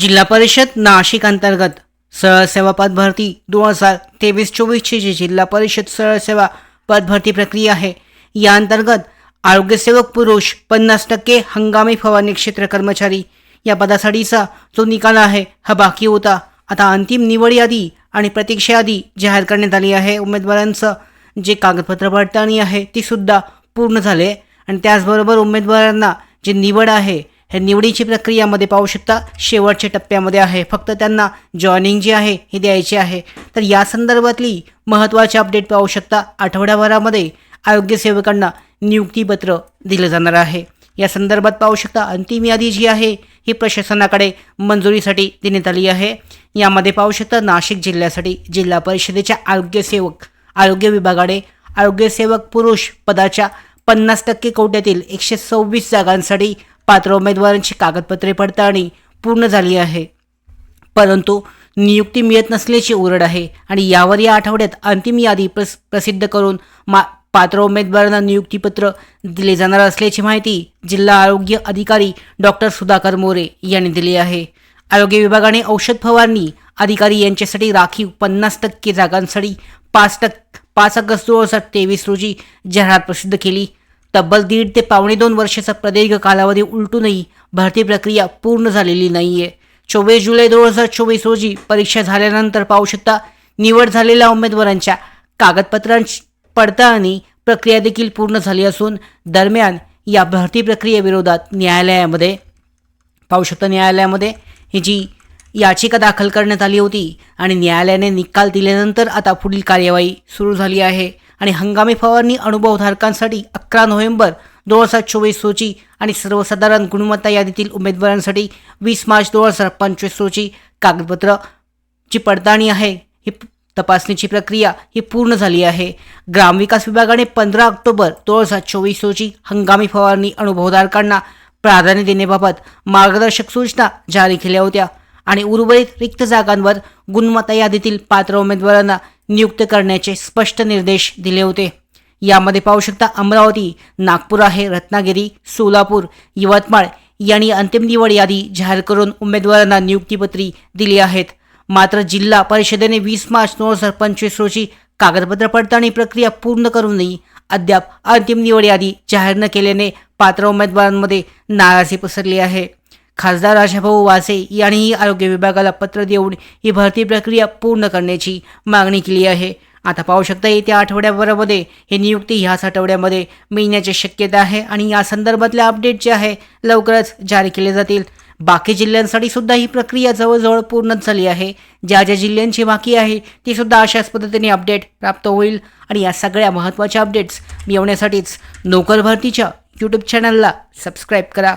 जिल्हा परिषद नाशिक अंतर्गत सरळसेवा सेवा दोन हजार तेवीस चोवीसची जी जिल्हा परिषद सरळ सेवा प्रक्रिया आहे या अंतर्गत आरोग्यसेवक पुरुष पन्नास टक्के हंगामी फवारणी क्षेत्र कर्मचारी या पदासाठीचा जो निकाल आहे हा बाकी होता. आता अंतिम निवड यादी आणि प्रतीक्षा यादी जाहीर करण्यात आली आहे. उमेदवारांचं जे कागदपत्र पडताळणी आहे ती सुद्धा पूर्ण झाले. आणि त्याचबरोबर उमेदवारांना जी निवड आहे हे निवडीची प्रक्रियामध्ये पाहू शकता शेवटच्या टप्प्यामध्ये आहे. फक्त त्यांना जॉईनिंग जी आहे ही द्यायची आहे. तर या संदर्भातली महत्त्वाची अपडेट पाहू शकता आठवड्याभरामध्ये आरोग्यसेवकांना नियुक्तीपत्र दिलं जाणार आहे. या संदर्भात पाहू शकता अंतिम यादी जी आहे ही प्रशासनाकडे मंजुरीसाठी देण्यात आली आहे. यामध्ये पाहू शकता नाशिक जिल्ह्यासाठी जिल्हा परिषदेच्या आरोग्यसेवक आरोग्य विभागाने आरोग्यसेवक पुरुष पदाच्या पन्नास टक्के कोट्यातील एकशे सव्वीस जागांसाठी पात्र उमेदवारांची कागदपत्रे पडताळणी पूर्ण झाली आहे. परंतु नियुक्ती मिळत नसल्याची ओरड आहे आणि यावर या आठवड्यात अंतिम यादी प्रस प्रसिद्ध करून मा पात्र उमेदवारांना नियुक्तीपत्र दिले जाणार असल्याची माहिती जिल्हा आरोग्य अधिकारी डॉक्टर सुधाकर मोरे यांनी दिली आहे. आरोग्य विभागाने औषध फवारणी अधिकारी यांच्यासाठी राखीव पन्नास टक्के जागांसाठी पाच टक्के पाच ऑगस्ट दोन हजार तेवीस रोजी जाहिरात प्रसिद्ध केली. तब्बल दीड ते पावणे दोन वर्षाचा प्रदीर्घ कालावधी उलटूनही भरती प्रक्रिया पूर्ण झालेली नाही आहे चोवीस जुलै दोन हजार चोवीस रोजी परीक्षा झाल्यानंतर पाहू शकता निवड झालेल्या उमेदवारांच्या कागदपत्रांची पडताळणी प्रक्रिया देखील पूर्ण झाली असून दरम्यान या भरती प्रक्रियेविरोधात न्यायालयामध्ये पाहू शकता न्यायालयामध्ये ही जी याचिका दाखल करण्यात आली होती आणि न्यायालयाने निकाल दिल्यानंतर आता पुढील कार्यवाही सुरू झाली आहे आणि हंगामी फवारणी अनुभवधारकांसाठी अकरा नोव्हेंबर दोन हजार चोवीस रोजी आणि सर्वसाधारण गुणवत्ता यादीतील उमेदवारांसाठी वीस मार्च दोन हजार पंचवीस रोजी कागदपत्र. जी पडताळणी आहे ही तपासणीची प्रक्रिया ही पूर्ण झाली आहे. ग्रामविकास विभागाने पंधरा ऑक्टोबर दोन हजार चोवीस रोजी हंगामी फवारणी अनुभवधारकांना प्राधान्य देण्याबाबत मार्गदर्शक सूचना जारी केल्या होत्या. आणि उर्वरित रिक्त जागांवर गुणवत्ता यादीतील पात्र उमेदवारांना नियुक्त करण्याचे स्पष्ट निर्देश दिले होते. यामध्ये पाहू शकता अमरावती नागपूर आहे रत्नागिरी सोलापूर यवतमाळ यांनी अंतिम निवड यादी जाहीर करून उमेदवारांना नियुक्तीपत्री दिली आहेत. मात्र जिल्हा परिषदेने वीस मार्च दोन हजार पंचवीस रोजी कागदपत्र पडताळणी प्रक्रिया पूर्ण करूनही अद्याप अंतिम निवड यादी जाहीर न केल्याने पात्र उमेदवारांमध्ये नाराजी पसरली आहे. खासदार राजाभाऊ वासे यांनीही आरोग्य विभागाला पत्र देऊन ही भरती प्रक्रिया पूर्ण करण्याची मागणी केली आहे. आता पाहू शकता येत्या आठवड्याभरामध्ये ही नियुक्ती ह्याच आठवड्यामध्ये मिळण्याची शक्यता आहे आणि या संदर्भातले अपडेट जे आहे लवकरच जारी केले जातील. बाकी जिल्ह्यांसाठी सुद्धा ही प्रक्रिया जवळजवळ पूर्णच झाली आहे. ज्या ज्या जिल्ह्यांची बाकी आहे ती सुद्धा अशाच पद्धतीने अपडेट प्राप्त होईल. आणि या सगळ्या महत्त्वाच्या अपडेट्स मिळवण्यासाठीच नोकर भरतीच्या यूट्यूब चॅनलला सबस्क्राईब करा.